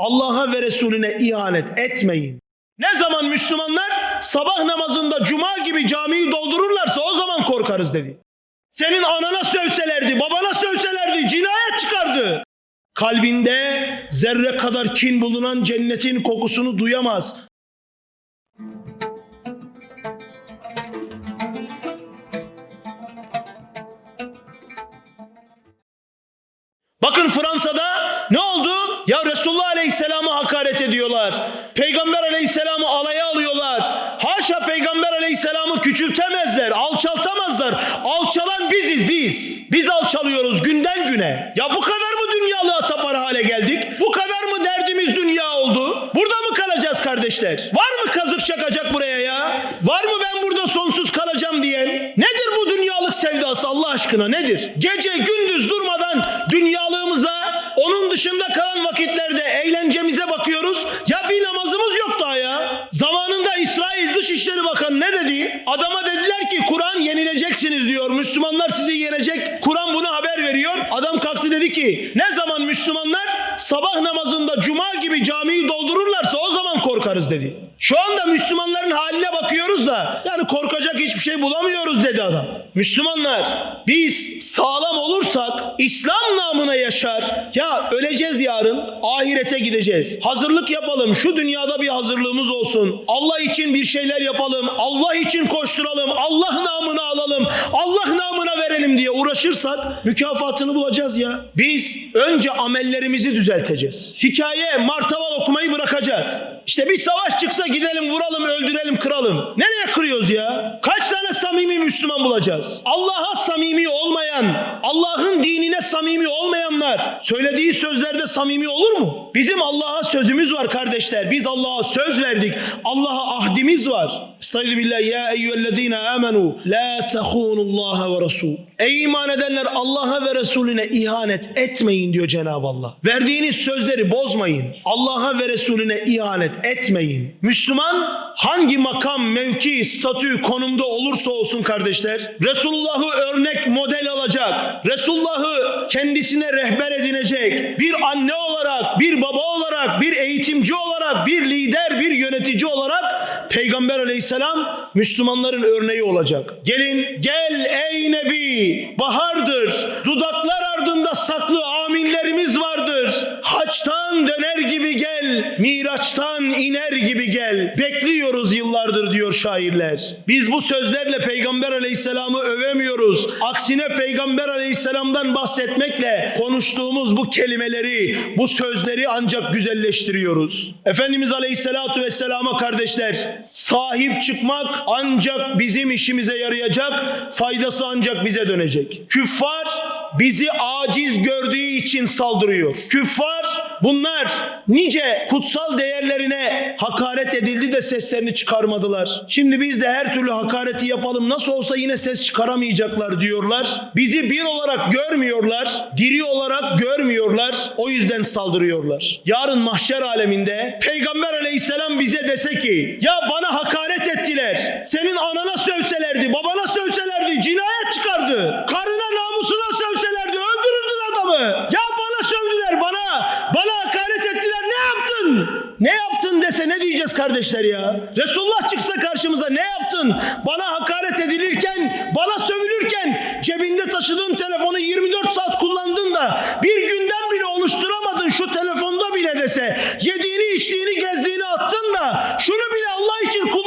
Allah'a ve Resulüne ihanet etmeyin. Ne zaman Müslümanlar sabah namazında cuma gibi camiyi doldururlarsa o zaman korkarız dedi. Senin anana sövselerdi, babana sövselerdi, cinayet çıkardı. Kalbinde zerre kadar kin bulunan cennetin kokusunu duyamaz. Bakın Fransa'da ne oldu? Ya Resulullah Aleyhisselam'ı ediyorlar. Peygamber Aleyhisselam'ı alaya alıyorlar. Haşa Peygamber Aleyhisselam'ı küçültemezler, alçaltamazlar. Alçalan biziz biz. Biz alçalıyoruz günden güne. Ya bu kadar mı dünyalığa tapar hale geldik? Bu kadar mı derdimiz dünya oldu? Burada mı kalacağız kardeşler? Var mı kazık çakacak buraya ya? Var mı ben burada sonsuz kalacağım diyen? Nedir bu dünyalık sevdası Allah aşkına nedir? Gece gündüz durmadan Bakanı ne dedi? Adama dediler ki Kur'an yenileceksiniz diyor. Müslümanlar sizi yenecek. Kur'an bunu haber veriyor. Adam kalktı dedi ki ne zaman Müslümanlar sabah namazında cuma gibi camiyi o korkarız dedi. Şu anda Müslümanların haline bakıyoruz da yani korkacak hiçbir şey bulamıyoruz dedi adam. Müslümanlar biz sağlam olursak İslam namına yaşar. Ya öleceğiz yarın ahirete gideceğiz. Hazırlık yapalım şu dünyada bir hazırlığımız olsun. Allah için bir şeyler yapalım. Allah için koşturalım. Allah namına alalım. Allah namına verelim diye uğraşırsak mükafatını bulacağız ya. Biz önce amellerimizi düzelteceğiz. Hikaye martaval okumayı bırakacağız. İşte bir savaş çıksa gidelim vuralım öldürelim kıralım. Nereye kırıyoruz ya? Kaç tane samimi Müslüman bulacağız? Allah'a samimi olmayan, Allah'ın dinine samimi olmayanlar söylediği sözlerde samimi olur mu? Bizim Allah'a sözümüz var kardeşler. Biz Allah'a söz verdik. Allah'a ahdimiz var. Estaizu billah ya eyyühellezine amenu la tehunullaha ve resul. Ey iman edenler Allah'a ve Resulüne ihanet etmeyin diyor Cenab-ı Allah. Verdiğiniz sözleri bozmayın. Allah'a ve Resulüne ihanet etmeyin. Müslüman hangi makam, mevki, statü, konumda olursa olsun kardeşler Resulullah'ı örnek model alacak. Resulullah'ı kendisine rehber edinecek. Bir anne olarak, bir baba olarak, bir eğitimci olarak, bir lider, bir yönetici olarak Peygamber aleyhisselam Müslümanların örneği olacak. Gelin gel ey Nebi bahardır. Dudaklar ardında saklı aminlerimiz vardır. Haçtan döner gibi gel. Miraçtan iner gibi gel. Bekliyoruz yıllardır diyor şairler. Biz bu sözlerle Peygamber aleyhisselamı övemiyoruz. Aksine Peygamber aleyhisselamdan bahsetmekle konuştuğumuz bu kelimeleri, bu sözleri ancak güzelleştiriyoruz. Efendimiz aleyhisselatu vesselama kardeşler sahip çıkmak ancak bizim işimize yarayacak, faydası ancak bize dönecek. Küffar bizi aciz gördüğü için saldırıyor. Küffar bunlar nice kutsal değerlerine hakaret edildi de seslerini çıkarmadılar. Şimdi biz de her türlü hakareti yapalım nasıl olsa yine ses çıkaramayacaklar diyorlar. Bizi bir olarak görmüyorlar, diri olarak görmüyorlar. O yüzden saldırıyorlar. Yarın mahşer aleminde Peygamber aleyhisselam bize dese ki ya bana hakaret ettiler. Senin anana sövselerdi, babana sövselerdi, cinayet çıkardı. Karına namusuna sövselerdi, öldürürdün adamı. Ya bana sövdüler bana. Bana hakaret ettiler. Ne yaptın? Ne yaptın dese ne diyeceğiz kardeşler ya? Resulullah çıksa karşımıza ne yaptın? Bana hakaret edilirken, bana sövülürken cebinde taşıdığın telefonu 24 saat kullandın da bir günden bile oluşturamadın şu telefonda bile dese yediğini içtiğini gezdiğini attın da şunu bile Allah için kullanamadın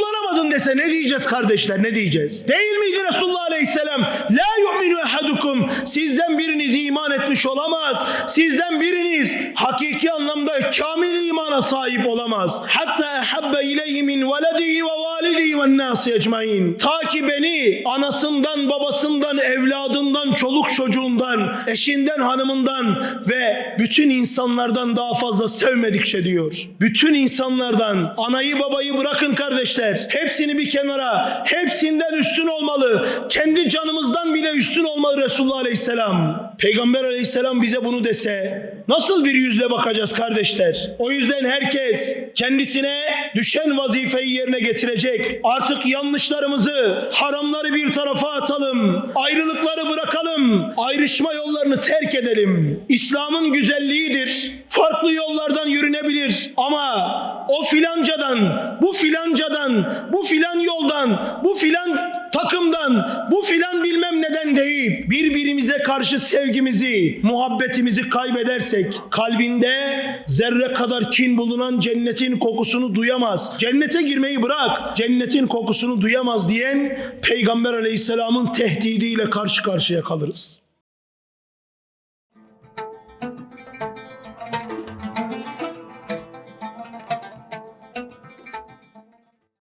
dese ne diyeceğiz kardeşler ne diyeceğiz? Değil miydi Resulullah Aleyhisselam? La yu'minu ahadukum sizden biriniz iman etmiş olamaz. Sizden biriniz hakiki anlamda kamil imana sahip olamaz. Hatta ehabbe ileyhi min veledihi ve validihi ve nasi ecmain. Ta ki beni anasından, babasından, evladından, çoluk çocuğundan, eşinden, hanımından ve bütün insanlardan daha fazla sevmedikçe diyor. Bütün insanlardan anayı babayı bırakın kardeşler. Hepsini bir kenara. Hepsinden üstün olmalı. Kendi canımızdan bile üstün olmalı Resulullah Aleyhisselam. Peygamber Aleyhisselam bize bunu dese nasıl bir yüzle bakacağız kardeşler? O yüzden herkes kendisine düşen vazifeyi yerine getirecek. Artık yanlışlarımızı, haramları bir tarafa atalım. Ayrılıkları bırakalım. Ayrışma yollarını terk edelim. İslam'ın güzelliğidir. Farklı yollardan yürünebilir ama o filancadan, bu filancadan, bu filan yoldan, bu filan takımdan, bu filan bilmem neden deyip birbirimize karşı sevgimizi, muhabbetimizi kaybedersek kalbinde zerre kadar kin bulunan cennetin kokusunu duyamaz. Cennete girmeyi bırak, cennetin kokusunu duyamaz diyen Peygamber Aleyhisselam'ın tehdidiyle karşı karşıya kalırız.